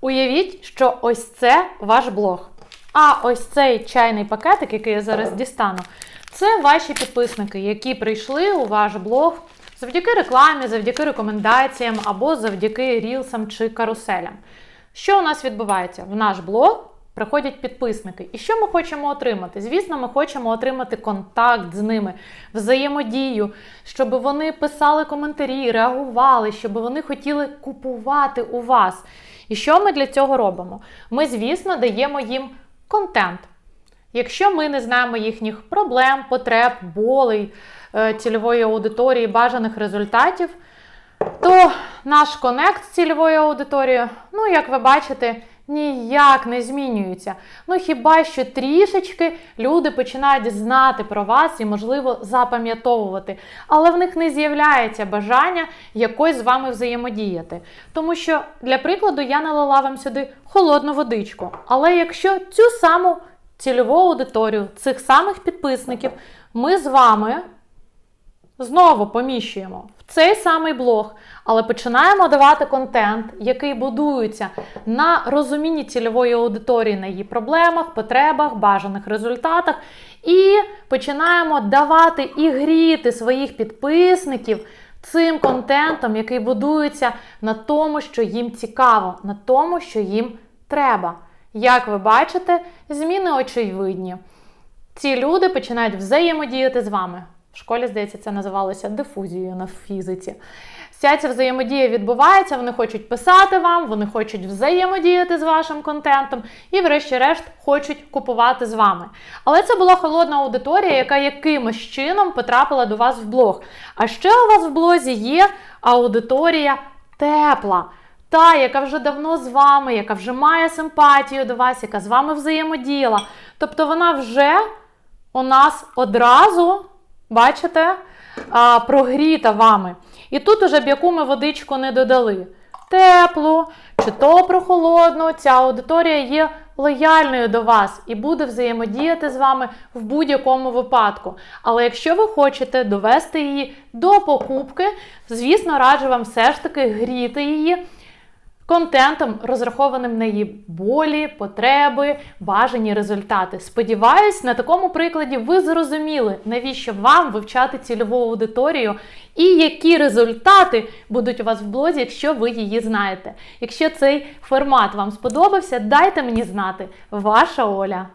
Уявіть, що ось це ваш блог. А ось цей чайний пакетик, який я зараз дістану, це ваші підписники, які прийшли у ваш блог завдяки рекламі, завдяки рекомендаціям або завдяки рілсам чи каруселям. Що у нас відбувається? В наш блог приходять підписники. І що ми хочемо отримати? Звісно, ми хочемо отримати контакт з ними, взаємодію, щоб вони писали коментарі, реагували, щоб вони хотіли купувати у вас. І що ми для цього робимо? Ми, звісно, даємо їм контент. Якщо ми не знаємо їхніх проблем, потреб, болей, е, цільової аудиторії, бажаних результатів, то наш конект з цільовою аудиторією, ну, як ви бачите, ніяк не змінюється. Ну, хіба що трішечки люди починають знати про вас і, можливо, запам'ятовувати. Але в них не з'являється бажання якось з вами взаємодіяти. Тому що, для прикладу, я налила вам сюди холодну водичку. Але якщо цю саму цільову аудиторію, цих самих підписників, ми з вами знову поміщуємо в цей самий блог, але починаємо давати контент, який будується на розумінні цільової аудиторії, на її проблемах, потребах, бажаних результатах. І починаємо давати і гріти своїх підписників цим контентом, який будується на тому, що їм цікаво, на тому, що їм треба. Як ви бачите, зміни очевидні. Ці люди починають взаємодіяти з вами. В школі, здається, це називалося дифузією на фізиці. Вся ця взаємодія відбувається, вони хочуть писати вам, вони хочуть взаємодіяти з вашим контентом і, врешті-решт, хочуть купувати з вами. Але це була холодна аудиторія, яка якимось чином потрапила до вас в блог. А ще у вас в блозі є аудиторія тепла. Та, яка вже давно з вами, яка вже має симпатію до вас, яка з вами взаємодіяла. Тобто вона вже у нас одразу, бачите, а, прогріта вами. І тут уже б яку ми водичку не додали. Теплу чи то прохолодну, ця аудиторія є лояльною до вас і буде взаємодіяти з вами в будь-якому випадку. Але якщо ви хочете довести її до покупки, звісно, раджу вам все ж таки гріти її контентом, розрахованим на її болі, потреби, бажані результати. Сподіваюсь, на такому прикладі ви зрозуміли, навіщо вам вивчати цільову аудиторію і які результати будуть у вас в блозі, якщо ви її знаєте. Якщо цей формат вам сподобався, дайте мені знати. Ваша Оля.